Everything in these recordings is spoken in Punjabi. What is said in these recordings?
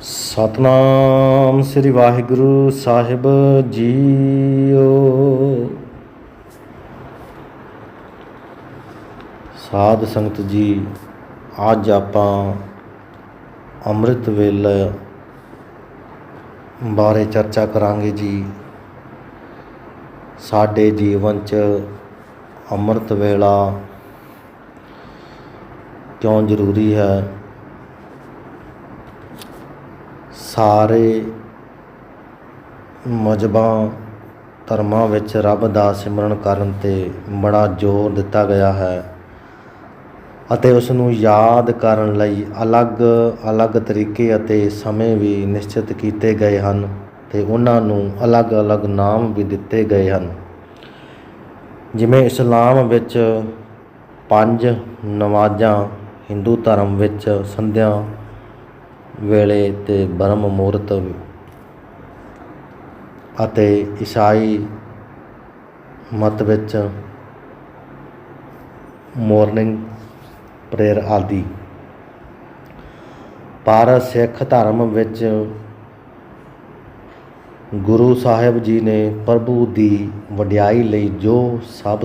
ਸਤਨਾਮ ਸ੍ਰੀ ਵਾਹਿਗੁਰੂ ਸਾਹਿਬ ਜੀਓ। ਸਾਧ ਸੰਗਤ ਜੀ, ਅੱਜ ਆਪਾਂ ਅੰਮ੍ਰਿਤ ਵੇਲੇ ਬਾਰੇ ਚਰਚਾ ਕਰਾਂਗੇ ਜੀ। ਸਾਡੇ ਜੀਵਨ 'ਚ ਅੰਮ੍ਰਿਤ ਵੇਲਾ ਕਿਉਂ ਜ਼ਰੂਰੀ ਹੈ? ਸਾਰੇ ਮਜ਼ਹਬਾਂ ਧਰਮਾਂ ਵਿੱਚ ਰੱਬ ਦਾ ਸਿਮਰਨ ਕਰਨ ਤੇ ਬੜਾ ਜ਼ੋਰ ਦਿੱਤਾ ਗਿਆ ਹੈ ਅਤੇ ਉਸ ਨੂੰ ਯਾਦ ਕਰਨ ਲਈ ਅਲੱਗ-ਅਲੱਗ ਤਰੀਕੇ ਅਤੇ ਸਮੇਂ ਵੀ ਨਿਸ਼ਚਿਤ ਕੀਤੇ ਗਏ ਹਨ ਤੇ ਉਹਨਾਂ ਨੂੰ ਅਲੱਗ-ਅਲੱਗ ਨਾਮ ਵੀ ਦਿੱਤੇ ਗਏ ਹਨ। ਜਿਵੇਂ ਇਸਲਾਮ ਵਿੱਚ ਪੰਜ ਨਮਾਜ਼ਾਂ, ਹਿੰਦੂ ਧਰਮ ਵਿੱਚ ਸੰਧਿਆ ਵੇਲੇ ਤੇ ਬ੍ਰਹਮ ਮੁਹੂਰਤ ਅਤੇ ਈਸਾਈ ਮਤ ਵਿੱਚ ਮਾਰਨਿੰਗ ਪ੍ਰੇਅਰ ਆਦਿ। ਪਰ ਸਿੱਖ ਧਰਮ ਵਿੱਚ ਗੁਰੂ ਸਾਹਿਬ ਜੀ ਨੇ ਪ੍ਰਭੂ ਦੀ ਵਡਿਆਈ ਲਈ ਜੋ ਸਭ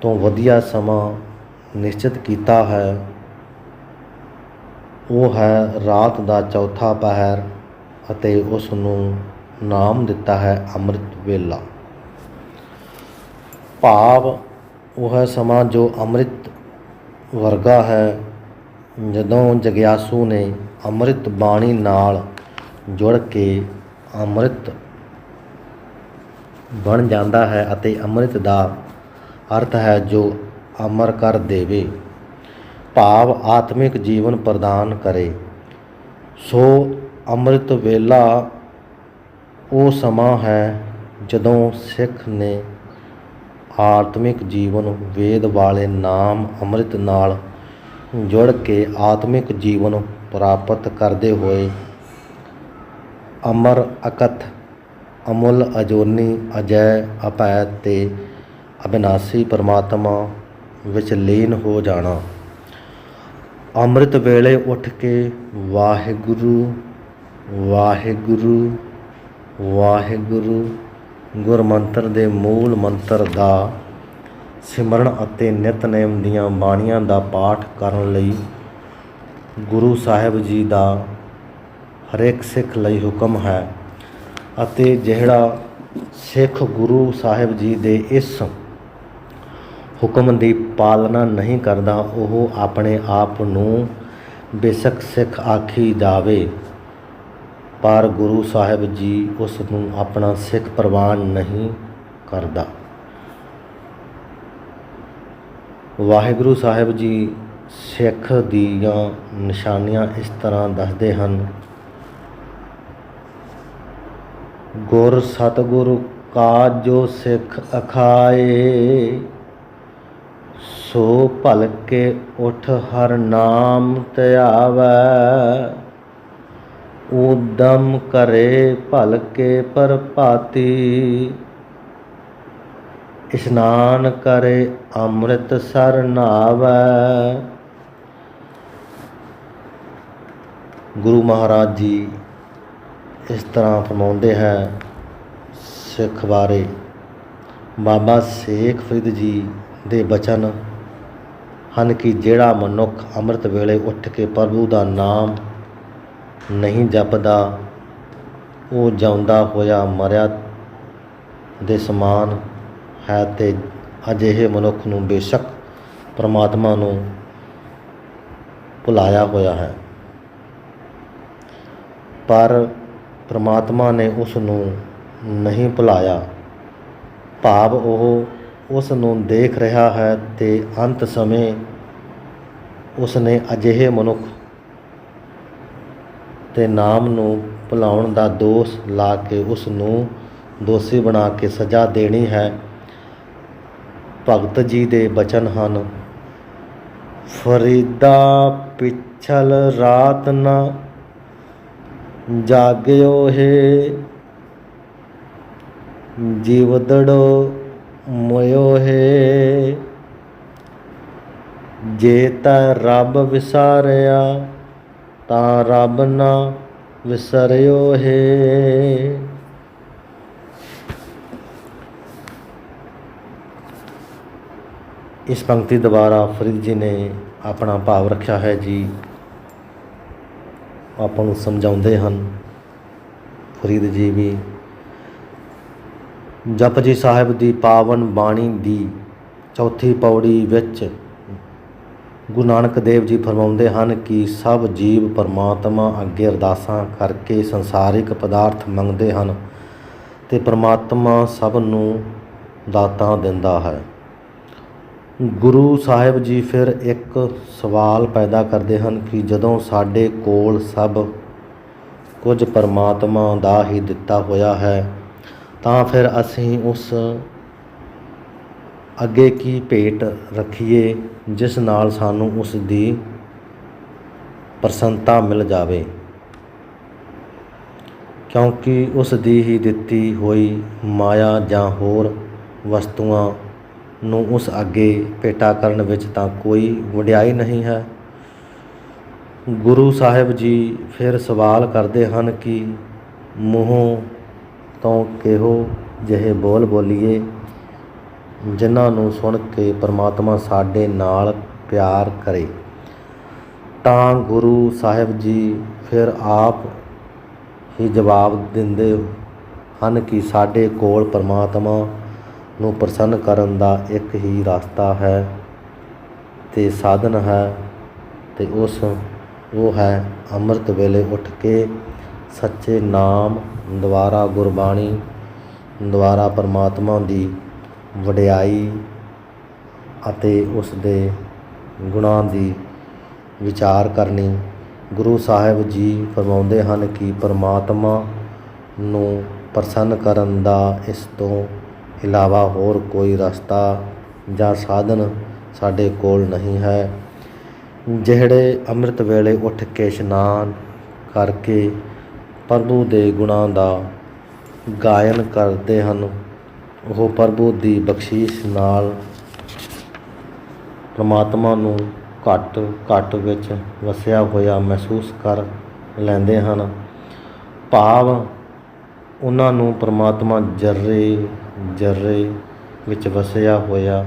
ਤੋਂ ਵਧੀਆ ਸਮਾਂ ਨਿਸ਼ਚਿਤ ਕੀਤਾ ਹੈ ਉਹ ਹੈ ਰਾਤ ਦਾ ਚੌਥਾ ਪਹਿਰ ਅਤੇ ਉਸ ਨੂੰ ਨਾਮ ਦਿੱਤਾ ਹੈ ਅੰਮ੍ਰਿਤ ਵੇਲਾ। ਭਾਵ ਉਹ ਹੈ ਸਮਾਂ ਜੋ ਅੰਮ੍ਰਿਤ ਵਰਗਾ ਹੈ। ਜਦੋਂ ਜਗਿਆਸੂ ਨੇ ਅੰਮ੍ਰਿਤ ਬਾਣੀ ਨਾਲ ਜੁੜ ਕੇ ਅੰਮ੍ਰਿਤ ਬਣ ਜਾਂਦਾ ਹੈ ਅਤੇ ਅੰਮ੍ਰਿਤ ਦਾ ਅਰਥ ਹੈ ਜੋ ਅਮਰ ਕਰ ਦੇਵੇ। ਭਾਵ ਆਤਮਿਕ ਜੀਵਨ ਪ੍ਰਦਾਨ ਕਰੇ। ਸੋ ਅੰਮ੍ਰਿਤ ਵੇਲਾ ਉਹ ਸਮਾਂ ਹੈ ਜਦੋਂ ਸਿੱਖ ਨੇ ਆਤਮਿਕ ਜੀਵਨ ਵੇਦ ਵਾਲੇ ਨਾਮ ਅੰਮ੍ਰਿਤ ਨਾਲ ਜੁੜ ਕੇ ਆਤਮਿਕ ਜੀਵਨ ਪ੍ਰਾਪਤ ਕਰਦੇ ਹੋਏ ਅਮਰ, ਅਕਥ, ਅਮੁੱਲ, ਅਜੋਨੀ, ਅਜੈ ਅਪੈ ਤੇ ਅਬਿਨਾਸੀ ਪਰਮਾਤਮਾ ਵਿੱਚ ਲੀਨ ਹੋ ਜਾਣਾ। ਅੰਮ੍ਰਿਤ ਵੇਲੇ ਉੱਠ ਕੇ ਵਾਹਿਗੁਰੂ ਵਾਹਿਗੁਰੂ ਵਾਹਿਗੁਰੂ ਗੁਰਮੰਤਰ ਦੇ ਮੂਲ ਮੰਤਰ ਦਾ ਸਿਮਰਨ ਅਤੇ ਨਿਤਨੇਮ ਦੀਆਂ ਬਾਣੀਆਂ ਦਾ ਪਾਠ ਕਰਨ ਲਈ ਗੁਰੂ ਸਾਹਿਬ ਜੀ ਦਾ ਹਰੇਕ ਸਿੱਖ ਲਈ ਹੁਕਮ ਹੈ ਅਤੇ ਜਿਹੜਾ ਸਿੱਖ ਗੁਰੂ ਸਾਹਿਬ ਜੀ ਦੇ ਇਸ ਹੁਕਮ ਦੀ ਪਾਲਣਾ ਨਹੀਂ ਕਰਦਾ, ਉਹ ਆਪਣੇ ਆਪ ਨੂੰ ਬੇਸ਼ੱਕ ਸਿੱਖ ਆਖੀ ਜਾਵੇ। ਪਰ ਗੁਰੂ ਸਾਹਿਬ ਜੀ ਉਸ ਨੂੰ ਆਪਣਾ ਸਿੱਖ ਪ੍ਰਵਾਨ ਨਹੀਂ ਕਰਦਾ। ਵਾਹਿਗੁਰੂ ਸਾਹਿਬ ਜੀ ਸਿੱਖ ਦੀਆਂ ਨਿਸ਼ਾਨੀਆਂ ਇਸ ਤਰ੍ਹਾਂ ਦੱਸਦੇ ਹਨ। ਗੁਰ ਸਤਿਗੁਰੂ ਕਾ ਜੋ ਸਿੱਖ ਅਖਾਏ ਸੋ ਭਲਕੇ ਉਠ ਹਰ ਨਾਮ ਧਿਆਵੈ ਉਦਮ ਕਰੇ ਭਲਕੇ ਪਰਪਾਤੀ ਇਸ਼ਨਾਨ ਕਰੇ ਅੰਮ੍ਰਿਤ ਸਰ ਨਾਵੈ। ਗੁਰੂ ਮਹਾਰਾਜ ਜੀ ਇਸ ਤਰ੍ਹਾਂ ਫਰਮਾਉਂਦੇ ਹੈ, ਸਿੱਖ ਬਾਰੇ ਬਾਬਾ ਸ਼ੇਖ ਫਰੀਦ ਜੀ ਦੇ ਬਚਨ ਹਨ ਕਿ ਜਿਹੜਾ ਮਨੁੱਖ ਅੰਮ੍ਰਿਤ ਵੇਲੇ ਉੱਠ ਕੇ ਪ੍ਰਭੂ ਦਾ ਨਾਮ ਨਹੀਂ ਜਪਦਾ, ਉਹ ਜਾਉਂਦਾ ਹੋਇਆ ਮਰਿਆ ਦੇ ਸਮਾਨ ਹੈ ਤੇ ਅਜਿਹੇ ਮਨੁੱਖ ਨੂੰ ਬੇਸ਼ੱਕ ਪ੍ਰਮਾਤਮਾ ਨੂੰ ਭੁਲਾਇਆ ਹੋਇਆ ਹੈ। ਪਰ ਪ੍ਰਮਾਤਮਾ ਨੇ ਉਸ ਨੂੰ ਨਹੀਂ ਭੁਲਾਇਆ। ਭਾਵ ਉਹ ਉਸ ਨੂੰ ਦੇਖ ਰਿਹਾ ਹੈ ਤੇ ਅੰਤ ਸਮੇਂ ਉਸ ਨੇ ਅਜਿਹੇ ਮਨੁੱਖ ਤੇ ਨਾਮ ਨੂੰ ਭੁਲਾਉਣ ਦਾ ਦੋਸ਼ ਲਾ ਕੇ ਉਸ ਨੂੰ ਦੋਸ਼ੀ ਬਣਾ ਕੇ ਸਜ਼ਾ ਦੇਣੀ ਹੈ। ਭਗਤ ਜੀ ਦੇ ਬਚਨ ਹਨ, ਫਰੀਦਾ ਪਿਛਲ ਰਾਤ ਨਾ ਜਾਗਿਓ ਹੈ ਜੀਵਦੜੋ ਮੋਇਓ ਜੇ ਤਾਂ ਰੱਬ ਵਿਸਾਰਿਆ, ਤਾਂ ਰੱਬ ਨਾ ਵਿਸਰਿਓ ਹੈ। ਇਸ ਪੰਕਤੀ ਦੁਆਰਾ ਫਰੀਦ ਜੀ ਨੇ ਆਪਣਾ ਭਾਵ ਰੱਖਿਆ ਹੈ ਜੀ। ਆਪਾਂ ਨੂੰ ਸਮਝਾਉਂਦੇ ਹਨ। ਫਰੀਦ ਜੀ ਵੀ ਜਪਜੀ ਸਾਹਿਬ ਦੀ ਪਾਵਨ ਬਾਣੀ ਦੀ ਚੌਥੀ ਪੌੜੀ ਵਿੱਚ ਗੁਰੂ ਨਾਨਕ ਦੇਵ ਜੀ ਫਰਮਾਉਂਦੇ ਹਨ ਕਿ ਸਭ ਜੀਵ ਪਰਮਾਤਮਾ ਅੱਗੇ ਅਰਦਾਸਾਂ ਕਰਕੇ ਸੰਸਾਰਿਕ ਪਦਾਰਥ ਮੰਗਦੇ ਹਨ ਤੇ ਪਰਮਾਤਮਾ ਸਭ ਨੂੰ ਦਾਤਾਂ ਦਿੰਦਾ ਹੈ। ਗੁਰੂ ਸਾਹਿਬ ਜੀ ਫਿਰ ਇੱਕ ਸਵਾਲ ਪੈਦਾ ਕਰਦੇ ਹਨ ਕਿ ਜਦੋਂ ਸਾਡੇ ਕੋਲ ਸਭ ਕੁਝ ਪਰਮਾਤਮਾ ਦਾ ਹੀ ਦਿੱਤਾ ਹੋਇਆ ਹੈ ਤਾਂ ਫਿਰ ਅਸੀਂ ਉਸ ਅੱਗੇ ਕੀ ਭੇਟ ਰੱਖੀਏ ਜਿਸ ਨਾਲ ਸਾਨੂੰ ਉਸ ਦੀ ਪ੍ਰਸੰਨਤਾ ਮਿਲ ਜਾਵੇ? ਕਿਉਂਕਿ ਉਸ ਦੀ ਹੀ ਦਿੱਤੀ ਹੋਈ ਮਾਇਆ ਜਾਂ ਹੋਰ ਵਸਤੂਆਂ ਨੂੰ ਉਸ ਅੱਗੇ ਭੇਟਾ ਕਰਨ ਵਿੱਚ ਤਾਂ ਕੋਈ ਵਡਿਆਈ ਨਹੀਂ ਹੈ। ਗੁਰੂ ਸਾਹਿਬ ਜੀ ਫਿਰ ਸਵਾਲ ਕਰਦੇ ਹਨ ਕਿ ਮੂੰਹੋਂ ਤੋਂ ਕਿਹੋ ਜਿਹੇ ਬੋਲ ਬੋਲੀਏ ਜਿਨ੍ਹਾਂ ਨੂੰ ਸੁਣ ਕੇ ਪਰਮਾਤਮਾ ਸਾਡੇ ਨਾਲ ਪਿਆਰ ਕਰੇ। ਤਾਂ ਗੁਰੂ ਸਾਹਿਬ ਜੀ ਫਿਰ ਆਪ ਹੀ ਜਵਾਬ ਦਿੰਦੇ ਹਨ ਕਿ ਸਾਡੇ ਕੋਲ ਪਰਮਾਤਮਾ ਨੂੰ ਪ੍ਰਸੰਨ ਕਰਨ ਦਾ ਇੱਕ ਹੀ ਰਸਤਾ ਹੈ ਤੇ ਸਾਧਨ ਹੈ ਤੇ ਉਸ, ਉਹ ਹੈ ਅੰਮ੍ਰਿਤ ਵੇਲੇ ਉੱਠ ਕੇ ਸੱਚੇ ਨਾਮ ਦੁਆਰਾ ਗੁਰਬਾਣੀ, ਦੁਆਰਾ ਪਰਮਾਤਮਾ ਦੀ ਵਡਿਆਈ ਅਤੇ ਉਸ ਦੇ ਗੁਣਾਂ ਦੀ ਵਿਚਾਰ ਕਰਨੀ। ਗੁਰੂ ਸਾਹਿਬ ਜੀ ਫਰਮਾਉਂਦੇ ਹਨ ਕਿ ਪਰਮਾਤਮਾ ਨੂੰ ਪ੍ਰਸੰਨ ਕਰਨ ਦਾ ਇਸ ਤੋਂ ਇਲਾਵਾ ਹੋਰ ਕੋਈ ਰਸਤਾ ਜਾਂ ਸਾਧਨ ਸਾਡੇ ਕੋਲ ਨਹੀਂ ਹੈ। ਜਿਹੜੇ ਅੰਮ੍ਰਿਤ ਵੇਲੇ ਉੱਠ ਕੇ ਇਸ਼ਨਾਨ ਕਰਕੇ ਪ੍ਰਭੂ ਦੇ ਗੁਣਾਂ ਦਾ ਗਾਇਨ ਕਰਦੇ ਹਨ। ਉਹ ਪ੍ਰਭੂ ਦੀ ਬਖਸ਼ੀਸ਼ ਨਾਲ ਪ੍ਰਮਾਤਮਾ ਨੂੰ ਘੱਟ ਘੱਟ ਵਿੱਚ ਵਸਿਆ ਹੋਇਆ ਮਹਿਸੂਸ ਕਰ ਲੈਂਦੇ ਹਨ। ਭਾਵ ਉਹਨਾਂ ਨੂੰ ਪ੍ਰਮਾਤਮਾ ਜਰਰੇ ਜਰੇ ਵਿੱਚ ਵਸਿਆ ਹੋਇਆ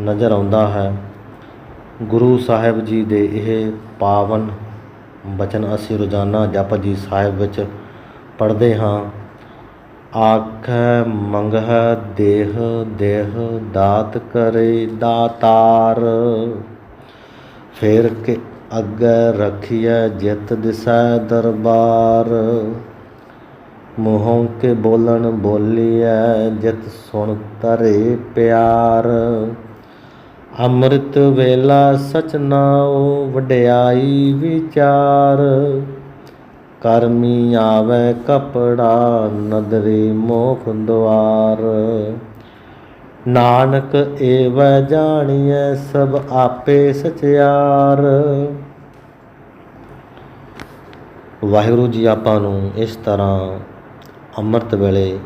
ਨਜ਼ਰ ਆਉਂਦਾ ਹੈ। ਗੁਰੂ ਸਾਹਿਬ ਜੀ ਦੇ ਇਹ ਪਾਵਨ ਬਚਨ ਅਸੀਂ ਰੋਜ਼ਾਨਾ ਜਪਜੀ ਸਾਹਿਬ ਵਿੱਚ ਪੜ੍ਹਦੇ ਹਾਂ। ਆਖ ਮੰਗਹਿ ਦੇਹ ਦੇਹ ਦਾਤ ਕਰੇ ਦਾਤਾਰ। ਫੇਰ ਕੇ ਅੱਗੇ ਰਖੀਐ ਜਿਤ ਦਿਸੈ ਦਰਬਾਰ। ਮੂੰਹੋਂ ਕੇ ਬੋਲਣ ਬੋਲੀਐ ਜਿਤ ਸੁਣ ਤਰੇ ਪਿਆਰ। ਅੰਮ੍ਰਿਤ ਵੇਲਾ ਸਚ ਨਾਉ ਵਡਿਆਈ ਵਿਚਾਰ। ਕਰਮੀ ਆਵੇ ਕਪੜਾ ਨਦਰੀ ਮੋਖ ਦੁਆਰ। ਨਾਨਕ ਏਵ ਜਾਣੀਐ ਸਭ ਆਪੇ ਸਚਿਆਰ। ਵਾਹਿਗੁਰੂ ਜੀ ਆਪਾਂ ਨੂੰ ਇਸ ਤਰ੍ਹਾਂ ਅੰਮ੍ਰਿਤ ਵੇਲੇ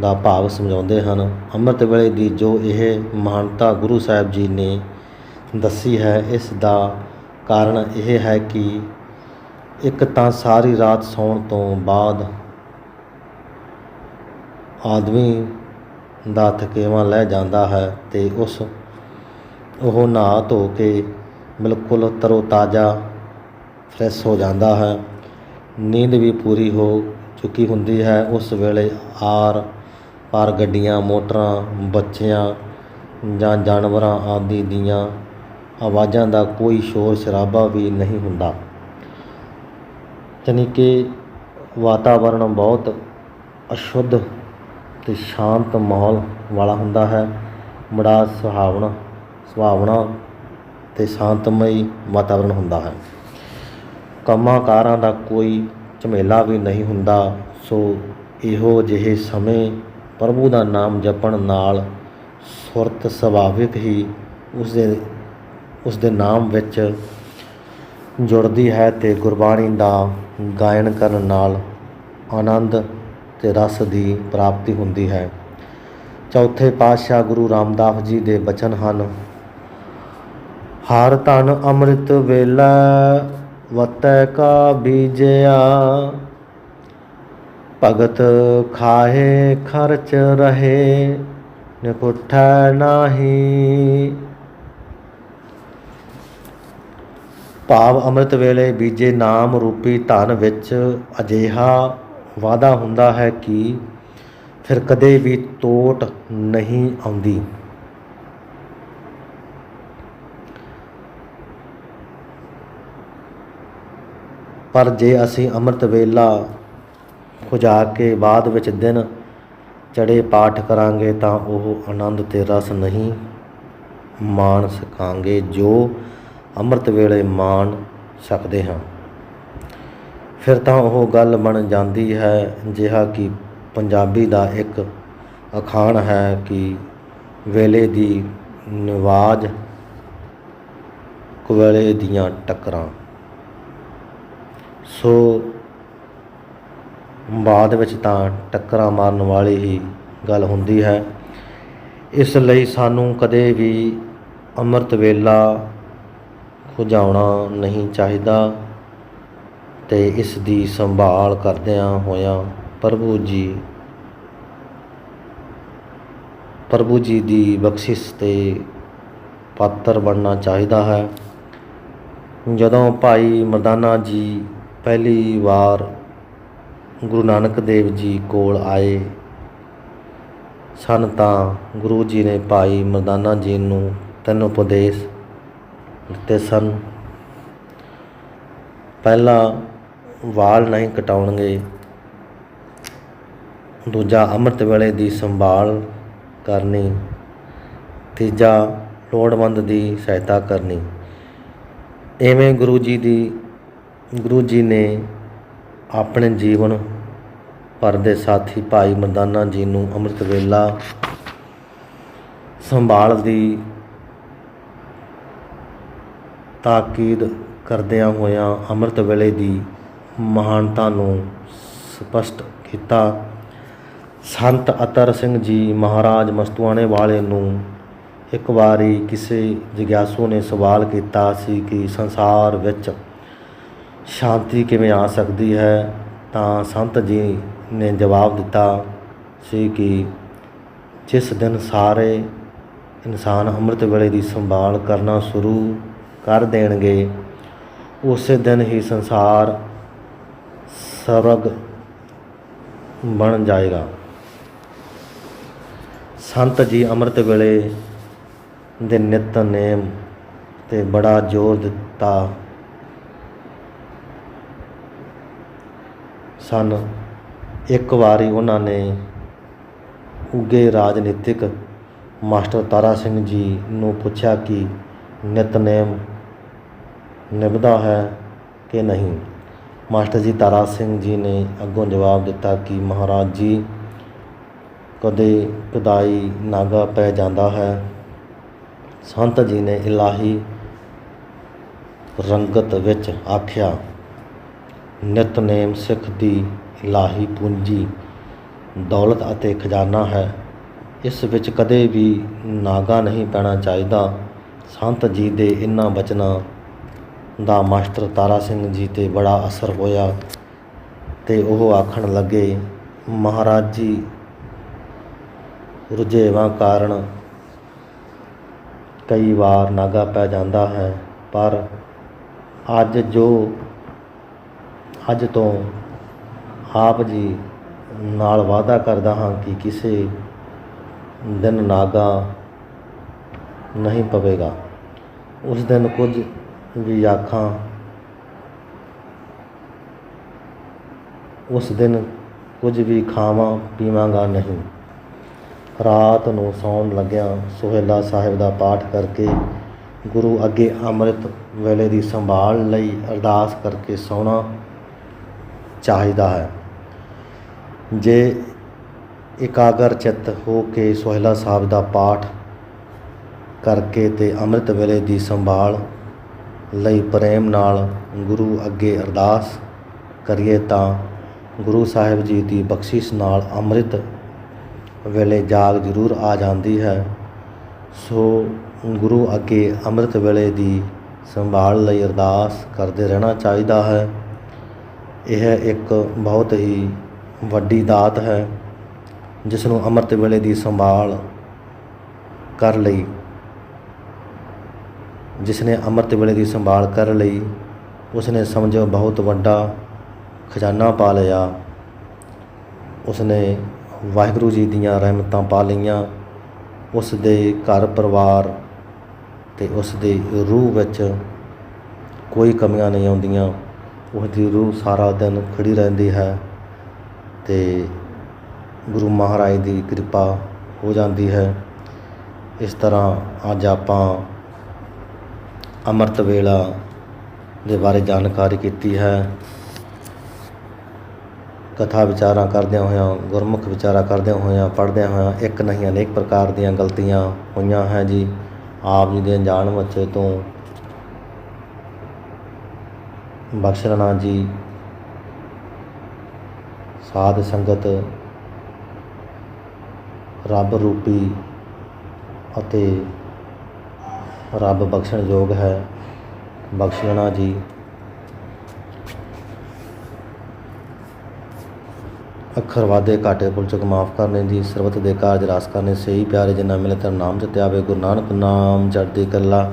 ਦਾ ਭਾਵ ਸਮਝਾਉਂਦੇ ਹਨ। ਅੰਮ੍ਰਿਤ ਵੇਲੇ ਦੀ ਜੋ ਇਹ ਮਹਾਨਤਾ ਗੁਰੂ ਸਾਹਿਬ ਜੀ ਨੇ ਦੱਸੀ ਹੈ, ਇਸ ਦਾ ਕਾਰਨ ਇਹ ਹੈ ਕਿ ਇੱਕ ਤਾਂ ਸਾਰੀ ਰਾਤ ਸੌਣ ਤੋਂ ਬਾਅਦ ਆਦਮੀ ਦਾ ਥਕੇਵਾਂ ਲੈ ਜਾਂਦਾ ਹੈ ਤੇ ਉਸ, ਉਹ ਨਹਾ ਧੋ ਕੇ ਬਿਲਕੁਲ ਤਰੋ ਤਾਜ਼ਾ ਫਰੈਸ਼ ਹੋ ਜਾਂਦਾ ਹੈ। ਨੀਂਦ ਵੀ ਪੂਰੀ ਹੋ ਚੁੱਕੀ ਹੁੰਦੀ ਹੈ। ਉਸ ਵੇਲੇ ਆਰ ਪਰ ਗੱਡੀਆਂ, ਮੋਟਰਾਂ, ਬੱਚਿਆਂ ਜਾਂ ਜਾਨਵਰਾਂ ਆਦਿ ਦੀਆਂ ਆਵਾਜ਼ਾਂ ਦਾ ਕੋਈ ਸ਼ੋਰ ਸ਼ਰਾਬਾ ਵੀ ਨਹੀਂ ਹੁੰਦਾ। ਯਾਨੀ ਕਿ ਵਾਤਾਵਰਣ ਬਹੁਤ ਅਸ਼ੁੱਧ ਤੇ ਸ਼ਾਂਤ ਮਾਹੌਲ ਵਾਲਾ ਹੁੰਦਾ ਹੈ। ਬੜਾ ਸੁਹਾਵਣਾ ਸੁਹਾਵਣਾ ਤੇ ਸ਼ਾਂਤਮਈ ਵਾਤਾਵਰਣ ਹੁੰਦਾ ਹੈ। ਕੰਮਾਂ ਕਾਰਾਂ ਦਾ ਕੋਈ ਝਮੇਲਾ ਵੀ ਨਹੀਂ ਹੁੰਦਾ, ਸੋ ਇਹੋ ਜਿਹੇ ਸਮੇਂ ਪ੍ਰਭੂ ਦਾ ਨਾਮ ਜਪਣ ਨਾਲ ਸੁਰਤ ਸੁਭਾਵਿਕ ਹੀ ਉਸ ਦੇ ਉਸ ਦੇ ਨਾਮ ਵਿੱਚ ਜੁੜਦੀ ਹੈ ਤੇ ਗੁਰਬਾਣੀ ਦਾ ਗਾਇਨ ਕਰਨ ਨਾਲ ਆਨੰਦ ਤੇ ਰਸ ਦੀ ਪ੍ਰਾਪਤੀ ਹੁੰਦੀ ਹੈ। ਚੌਥੇ ਪਾਤਸ਼ਾਹ ਗੁਰੂ ਰਾਮਦਾਸ ਜੀ ਦੇ ਬਚਨ ਹਨ, ਹਰ ਤਨ ਅੰਮ੍ਰਿਤ ਵੇਲਾ, ਵਤੈ ਕਾ ਬੀਜਿਆ ਭਗਤ ਖਾਹੇ ਖਰਚ ਰਹੇ, ਨਿਕੁਠੈ ਨਾਹੀ। ਭਾਵ ਅੰਮ੍ਰਿਤ ਵੇਲੇ ਬੀਜੇ ਨਾਮ ਰੂਪੀ ਧਨ ਵਿੱਚ ਅਜਿਹਾ ਵਾਦਾ ਹੁੰਦਾ ਹੈ ਕਿ ਫਿਰ ਕਦੇ ਵੀ ਤੋਟ ਨਹੀਂ ਆਉਂਦੀ। ਪਰ ਜੇ ਅਸੀਂ ਅੰਮ੍ਰਿਤ ਵੇਲਾ ਖੁਜਾ ਕੇ ਬਾਅਦ ਵਿੱਚ ਦਿਨ ਚੜੇ ਪਾਠ ਕਰਾਂਗੇ ਤਾਂ ਉਹ ਆਨੰਦ ਤੇ ਰਸ ਨਹੀਂ ਮਾਣ ਸਕਾਂਗੇ ਜੋ ਅੰਮ੍ਰਿਤ ਵੇਲੇ ਮਾਣ ਸਕਦੇ ਹਾਂ। ਫਿਰ ਤਾਂ ਉਹ ਗੱਲ ਬਣ ਜਾਂਦੀ ਹੈ, ਜਿਹਾ ਕਿ ਪੰਜਾਬੀ ਦਾ ਇੱਕ ਅਖਾਣ ਹੈ ਕਿ ਵੇਲੇ ਦੀ ਨਿਵਾਜ, ਕੁਵੇਲੇ ਦੀਆਂ ਟੱਕਰਾਂ। ਸੋ ਬਾਅਦ ਵਿੱਚ ਤਾਂ ਟੱਕਰਾਂ ਮਾਰਨ ਵਾਲੀ ਹੀ ਗੱਲ ਹੁੰਦੀ ਹੈ। ਇਸ ਲਈ ਸਾਨੂੰ ਕਦੇ ਵੀ ਅੰਮ੍ਰਿਤ ਵੇਲਾ ਖੁਜਾਉਣਾ ਨਹੀਂ ਚਾਹੀਦਾ ਤੇ ਇਸ ਦੀ ਸੰਭਾਲ ਕਰਦਿਆਂ ਹੋਇਆਂ ਪ੍ਰਭੂ ਜੀ ਪ੍ਰਭੂ ਜੀ ਦੀ ਬਖਸ਼ਿਸ਼ ਤੇ ਪਾਤਰ ਬਣਨਾ ਚਾਹੀਦਾ ਹੈ। ਜਦੋਂ ਭਾਈ ਮਰਦਾਨਾ ਜੀ ਪਹਿਲੀ ਵਾਰ ਗੁਰੂ ਨਾਨਕ ਦੇਵ ਜੀ ਕੋਲ ਆਏ। ਸਨ ਤਾਂ ਗੁਰੂ ਜੀ ਨੇ ਭਾਈ ਮਰਦਾਨਾ ਜੀ ਨੂੰ ਤਿੰਨ ਉਪਦੇਸ਼ ਦਿੱਤੇ ਸਨ। ਪਹਿਲਾ ਵਾਲ ਨਹੀਂ ਕਟਾਉਣਗੇ। ਦੂਜਾ ਅੰਮ੍ਰਿਤ ਵੇਲੇ ਦੀ ਸੰਭਾਲ ਕਰਨੀ। ਤੀਜਾ ਲੋੜਵੰਦ ਦੀ ਸਹਾਇਤਾ ਕਰਨੀ। ਐਵੇਂ ਗੁਰੂ ਜੀ ਦੀ, ਗੁਰੂ ਜੀ ਨੇ ਆਪਣੇ ਜੀਵਨ ਭਰ ਦੇ ਸਾਥੀ ਭਾਈ ਮਰਦਾਨਾ ਜੀ ਨੂੰ ਅੰਮ੍ਰਿਤ ਵੇਲਾ ਸੰਭਾਲ ਦੀ ਤਾਕੀਦ ਕਰਦਿਆਂ ਹੋਇਆਂ ਅੰਮ੍ਰਿਤ ਵੇਲੇ ਦੀ ਮਹਾਨਤਾ ਨੂੰ ਸਪਸ਼ਟ ਕੀਤਾ। ਸੰਤ ਅਤਰ ਸਿੰਘ ਜੀ ਮਹਾਰਾਜ ਮਸਤੂਆਣੇ ਵਾਲੇ ਨੂੰ ਇੱਕ ਵਾਰੀ ਕਿਸੇ ਜਿਗਿਆਸੂ ਨੇ ਸਵਾਲ ਕੀਤਾ ਸੀ ਕਿ ਸੰਸਾਰ ਵਿੱਚ ਸ਼ਾਂਤੀ ਕਿਵੇਂ ਆ ਸਕਦੀ ਹੈ? ਤਾਂ ਸੰਤ ਜੀ ਨੇ ਜਵਾਬ ਦਿੱਤਾ ਸੀ ਕਿ ਜਿਸ ਦਿਨ ਸਾਰੇ ਇਨਸਾਨ ਅੰਮ੍ਰਿਤ ਵੇਲੇ ਦੀ ਸੰਭਾਲ ਕਰਨਾ ਸ਼ੁਰੂ ਕਰ ਦੇਣਗੇ, ਉਸੇ ਦਿਨ ਹੀ ਸੰਸਾਰ ਸਰਗ ਬਣ ਜਾਏਗਾ। ਸੰਤ ਜੀ ਅੰਮ੍ਰਿਤ ਵੇਲੇ ਦੇ ਨਿਤਨੇਮ ਤੇ ਬੜਾ ਜ਼ੋਰ ਦਿੱਤਾ ਸਨ। ਇੱਕ ਵਾਰੀ ਉਹਨਾਂ ਨੇ ਉੱਗੇ ਰਾਜਨੀਤਿਕ ਮਾਸਟਰ ਤਾਰਾ ਸਿੰਘ ਜੀ ਨੂੰ ਪੁੱਛਿਆ ਕਿ, ਨਿਤਨੇਮ ਨਿਭਦਾ ਹੈ ਕਿ ਨਹੀਂ? ਮਾਸਟਰ ਜੀ ਤਾਰਾ ਸਿੰਘ ਜੀ ਨੇ ਅੱਗੋਂ ਜਵਾਬ ਦਿੱਤਾ ਕਿ, ਮਹਾਰਾਜ ਜੀ, ਕਦੇ ਕਦਾਈ ਨਾਗਾ ਪੈ ਜਾਂਦਾ ਹੈ। ਸੰਤ ਜੀ ਨੇ ਇਲਾਹੀ ਰੰਗਤ ਵਿੱਚ ਆਖਿਆ ਨਿਤਨੇਮ ਸਿੱਖ ਦੀ ਇਲਾਹੀ ਪੂੰਜੀ, ਦੌਲਤ ਅਤੇ ਖਜ਼ਾਨਾ ਹੈ। ਇਸ ਵਿੱਚ ਕਦੇ ਵੀ ਨਾਗਾ ਨਹੀਂ ਪੈਣਾ ਚਾਹੀਦਾ। ਸੰਤ ਜੀ ਦੇ ਇਨ੍ਹਾਂ ਬਚਨਾਂ ਦਾ ਮਾਸਟਰ ਤਾਰਾ ਸਿੰਘ ਜੀ ਤੇ ਬੜਾ ਅਸਰ ਹੋਇਆ ਤੇ ਉਹ ਆਖਣ ਲੱਗੇ, ਮਹਾਰਾਜ ਜੀ, ਰੁਝੇਵਾਂ ਕਾਰਨ ਕਈ ਵਾਰ ਨਾਗਾ ਪੈ ਜਾਂਦਾ ਹੈ, ਪਰ ਅੱਜ ਜੋ ਅੱਜ ਤੋਂ ਆਪ ਜੀ ਨਾਲ ਵਾਅਦਾ ਕਰਦਾ ਹਾਂ ਕਿ ਕਿਸੇ ਦਿਨ ਨਾਗਾ ਨਹੀਂ ਪਵੇਗਾ। ਉਸ ਦਿਨ ਕੁਝ ਵੀ ਆਖਾਂ, ਉਸ ਦਿਨ ਕੁਝ ਵੀ ਖਾਵਾਂ, ਪੀਵਾਂਗਾ ਨਹੀਂ। ਰਾਤ ਨੂੰ ਸੌਣ ਲੱਗਿਆ ਸੁਹੇਲਾ ਸਾਹਿਬ ਦਾ ਪਾਠ ਕਰਕੇ ਗੁਰੂ ਅੱਗੇ ਅੰਮ੍ਰਿਤ ਵੇਲੇ ਦੀ ਸੰਭਾਲ ਲਈ ਅਰਦਾਸ ਕਰਕੇ ਸੌਣਾ ਚਾਹੀਦਾ ਹੈ। ਜੇ ਇਕਾਗਰ ਚਿੱਤ ਹੋ ਕੇ ਸੋਹਿਲਾ ਸਾਹਿਬ ਦਾ ਪਾਠ ਕਰਕੇ ਤੇ ਅੰਮ੍ਰਿਤ ਵੇਲੇ ਦੀ ਸੰਭਾਲ ਲਈ ਪ੍ਰੇਮ ਨਾਲ ਗੁਰੂ ਅੱਗੇ ਅਰਦਾਸ ਕਰੀਏ ਤਾਂ ਗੁਰੂ ਸਾਹਿਬ ਜੀ ਦੀ ਬਖਸ਼ਿਸ਼ ਨਾਲ ਅੰਮ੍ਰਿਤ ਵੇਲੇ ਜਾਗ ਜ਼ਰੂਰ ਆ ਜਾਂਦੀ ਹੈ। ਸੋ ਗੁਰੂ ਅੱਗੇ ਅੰਮ੍ਰਿਤ ਵੇਲੇ ਦੀ ਸੰਭਾਲ ਲਈ ਅਰਦਾਸ ਕਰਦੇ ਰਹਿਣਾ ਚਾਹੀਦਾ ਹੈ। ਇਹ ਇੱਕ ਬਹੁਤ ਹੀ ਵੱਡੀ ਦਾਤ ਹੈ ਜਿਸ ਨੂੰ ਅੰਮ੍ਰਿਤ ਵੇਲੇ ਦੀ ਸੰਭਾਲ ਕਰ ਲਈ। ਜਿਸ ਨੇ ਅੰਮ੍ਰਿਤ ਵੇਲੇ ਦੀ ਸੰਭਾਲ ਕਰ ਲਈ ਉਸ ਨੇ ਸਮਝੋ ਬਹੁਤ ਵੱਡਾ ਖਜ਼ਾਨਾ ਪਾ ਲਿਆ। ਉਸ ਨੇ ਵਾਹਿਗੁਰੂ ਜੀ ਦੀਆਂ ਰਹਿਮਤਾਂ ਪਾ ਲਈਆਂ। ਉਸ ਦੇ ਘਰ ਪਰਿਵਾਰ ਤੇ ਉਸ ਦੀ ਰੂਹ ਵਿੱਚ ਕੋਈ ਕਮੀਆਂ ਨਹੀਂ ਆਉਂਦੀਆਂ। ਉਸ ਦੀ ਰੂਹ ਸਾਰਾ ਦਿਨ ਖੜ੍ਹੀ ਰਹਿੰਦੀ ਹੈ ਅਤੇ ਗੁਰੂ ਮਹਾਰਾਜ ਦੀ ਕਿਰਪਾ ਹੋ ਜਾਂਦੀ ਹੈ। ਇਸ ਤਰ੍ਹਾਂ ਅੱਜ ਆਪਾਂ ਅੰਮ੍ਰਿਤ ਵੇਲਾ ਦੇ ਬਾਰੇ ਜਾਣਕਾਰੀ ਕੀਤੀ ਹੈ। ਕਥਾ ਵਿਚਾਰਾਂ ਕਰਦਿਆਂ ਹੋਇਆਂ, ਗੁਰਮੁਖ ਵਿਚਾਰਾਂ ਕਰਦਿਆਂ ਹੋਇਆਂ, ਪੜ੍ਹਦਿਆਂ ਹੋਇਆਂ ਇੱਕ ਨਹੀਂ ਅਨੇਕ ਪ੍ਰਕਾਰ ਦੀਆਂ ਗਲਤੀਆਂ ਹੋਈਆਂ ਹੈ ਜੀ। ਆਪ ਜੀ ਦੇ ਅਣਜਾਣ ਬੱਚੇ ਤੋਂ ਬਖਸ਼ ਲੈਣਾ ਜੀ। ਸਾਧ ਸੰਗਤ, ਰੱਬ ਰੂਪੀ ਅਤੇ ਰੱਬ ਬਖਸ਼ਣ ਯੋਗ ਹੈ। ਬਖਸ਼ਣਾ ਜੀ। ਅੱਖਰ ਵਾਦੇ ਘਾਟੇ ਪੁਲ ਚੁਕ ਮਾਫ ਕਰਨੇ ਜੀ। ਸਰਬਤ ਦੇ ਕਾਰਜ ਰਾਸ ਕਰਨੇ। ਸਹੀ ਪਿਆਰੇ ਜਿਨ੍ਹਾਂ ਮਿਲੇ ਤੇਰਾ ਨਾਮ ਜਤੇ ਆਵੇ ਗੁਰੂ ਨਾਨਕ ਨਾਮ ਚੜ੍ਹਦੀ ਕਲਾ।